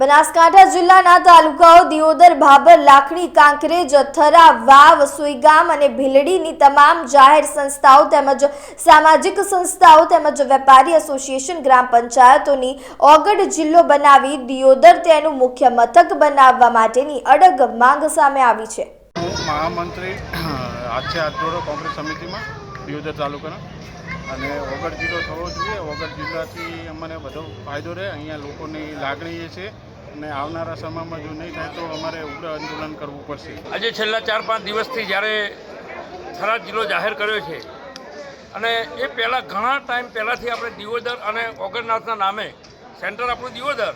બનાસકાંઠા જિલ્લાના તાલુકાઓ દિયોદર ભાબર લાખણી, કાંકરેજ, થરા, વાવ, સુઈગામ અને ભીલડીની તમામ જાહેર સંસ્થાઓ તેમજ સામાજિક સંસ્થાઓ તેમજ વેપારી એસોસિએશન ગ્રામ પંચાયતોની ઓગડ જિલ્લો બનાવી દિયોદર તેનું મુખ્ય મથક બનાવવા માટેની અડગ માંગ સામે આવી છે. મહામંત્રી કોંગ્રેસ સમિતિમાં દિયોદર તાલુકાના. અને વગર જિલ્લો થવો જોઈએ. વગર જિલ્લાથી અમને બધો ફાયદો રહે. અહીંયા લોકોની લાગણી એ છે અને આવનારા સમયમાં જો નહીં થાય તો અમારે ઉગ્ર આંદોલન કરવું પડશે. આજે છેલ્લા ચાર પાંચ દિવસથી જ્યારે થરાદ જિલ્લો જાહેર કર્યો છે અને એ પહેલાં ઘણા ટાઈમ પહેલાંથી આપણે દિવોદર અને ઓગરનાથના નામે સેન્ટર આપણું દિવોદર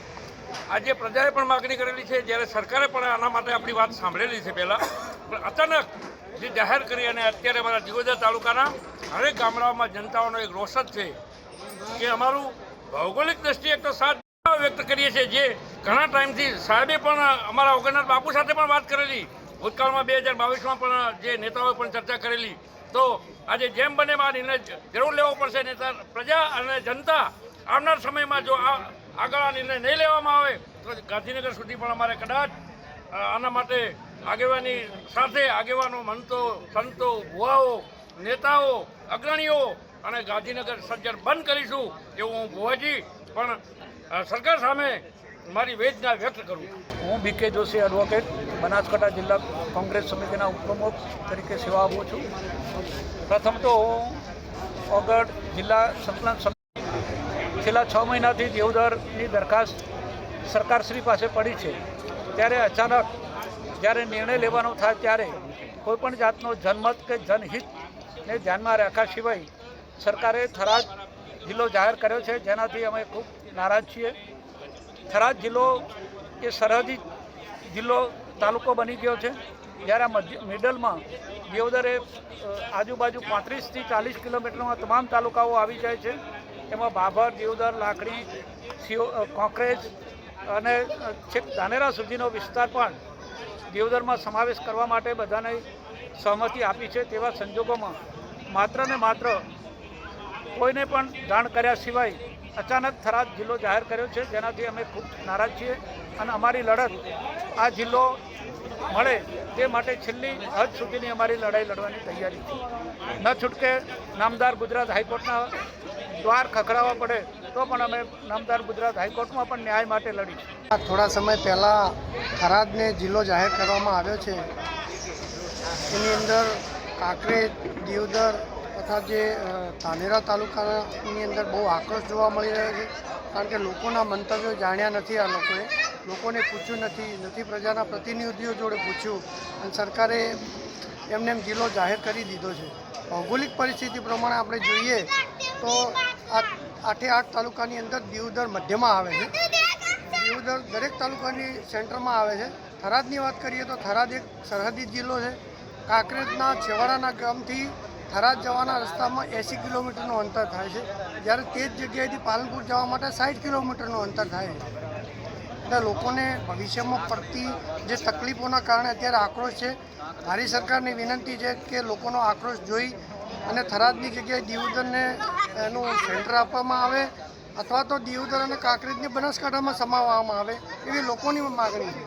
આજે પ્રજાએ પણ માગણી કરેલી છે. જ્યારે સરકારે પણ આના માટે આપણી વાત સાંભળેલી છે પહેલાં. પણ અચાનક જે જાહેર કરી અને અત્યારે અમારા દિવોદર તાલુકાના હરેક ગામડાઓમાં જનતાઓનો એક રોષ છે કે અમારું ભૌગોલિક દ્રષ્ટિએ એક તો સાથ વ્યક્ત કરીએ છીએ જે ઘણા ટાઈમથી સાહેબે પણ અમારા ઓગણનાથ બાપુ સાથે પણ વાત કરેલી. ભૂતકાળમાં બે હજાર બાવીસમાં પણ જે નેતાઓએ પણ ચર્ચા કરેલી. તો આજે જેમ બને આ નિર્ણય જરૂર લેવો પડશે નેતા પ્રજા અને જનતા આવનાર સમયમાં જો આ આગળ આ નિર્ણય નહીં લેવામાં આવે, તો ગાંધીનગર સુધી પણ અમારે કદાચ આના માટે આગેવાની સાથે આગેવાનો, મંતો, સંતો, ભુવાઓ નેતાઓ, અગ્રણીઓ અને ગાંધીનગર સજ્જન બંધ કરીશું એવું હું ભુવાજી, પણ સરકાર સામે મારી વેદના વ્યક્ત કરું હું બીકે જોશી એડવોકેટ બનાસકાંઠા જિલ્લા કોંગ્રેસ સમિતિના ઉપપ્રમુખ તરીકે સેવા આપું છું. પ્રથમ તો હું ઓગળ જિલ્લા સંકલન સમિતિ છેલ્લા છ મહિનાથી દેવદરની દરખાસ્ત સરકારશ્રી પાસે પડી છે. ત્યારે અચાનક જ્યારે નિર્ણય લેવાનો થાય ત્યારે કોઈપણ જાતનો જનમત કે જનહિતને ધ્યાનમાં રાખ્યા સિવાય સરકારે થરાદ જિલ્લો જાહેર કર્યો છે. જેનાથી અમે ખૂબ નારાજ છીએ. થરાદ જિલ્લો એ સરહદી જિલ્લો તાલુકો બની ગયો છે. જ્યારે મિડલમાં દેવદરે આજુબાજુ પાંત્રીસથી ચાલીસ કિલોમીટરમાં તમામ તાલુકાઓ આવી જાય છે. એમાં બાભર દેવદર લાકડી સિયો કોંકરેજ અને છેક ધાનેરા સુધીનો વિસ્તાર પણ દેવદરમાં સમાવેશ કરવા માટે બધાને સહમતિ આપી છે. તેવા સંજોગોમાં માત્ર ને માત્ર કોઈને પણ જાણ કર્યા સિવાય અચાનક થરાદ જિલ્લો જાહેર કર્યો છે. જેનાથી અમે ખૂબ નારાજ છીએ અને અમારી લડત આ જિલ્લો મળે તે માટે છેલ્લી હદ સુધીની અમારી લડાઈ લડવાની તૈયારી છે. ન છૂટકે નામદાર ગુજરાત હાઈકોર્ટના દ્વાર ખખડાવવા પડે તો પણ અમે નામદાર ગુજરાત હાઈકોર્ટમાં પણ ન્યાય માટે લડી થોડા સમય પહેલાં થરાદને જિલ્લો જાહેર કરવામાં આવ્યો છે. એની અંદર કાંકરેજ દિયોદર તથા જે ધાનેરા તાલુકાની અંદર બહુ આક્રોશ જોવા મળી રહ્યો છે. કારણ કે લોકોના મંતવ્યો જાણ્યા નથી આ લોકોએ. લોકોને પૂછ્યું નથી નથી પ્રજાના પ્રતિનિધિઓ જોડે પૂછ્યું. અને સરકારે એમને એમ જિલ્લો જાહેર કરી દીધો છે. ભૌગોલિક પરિસ્થિતિ પ્રમાણે આપણે જોઈએ તો આઠે આઠ તાલુકાની અંદર દીવદર મધ્યમાં આવે છે. દીવદર દરેક તાલુકાની સેન્ટરમાં આવે છે. થરાદની વાત કરીએ તો થરાદ એક સરહદી જિલ્લો છે. કાંકરેજના છેવાડાના ગામથી થરાદ જવાના રસ્તામાં એંસી કિલોમીટરનું અંતર થાય છે. જ્યારે તે જ જગ્યાએથી પાલનપુર જવા માટે સાઠ કિલોમીટરનું અંતર થાય છે. એટલે લોકોને ભવિષ્યમાં પડતી જે તકલીફોના કારણે અત્યારે આક્રોશ છે, મારી સરકારની વિનંતી છે કે લોકોનો આક્રોશ જોઈ અને થરાદની જગ્યાએ દિયોદરને એનું સેન્ટર આપવામાં આવે અથવા તો દિયોદર અને કાંકરેજને બનાસકાંઠામાં સમાવવામાં આવે એવી લોકોની માગણી છે.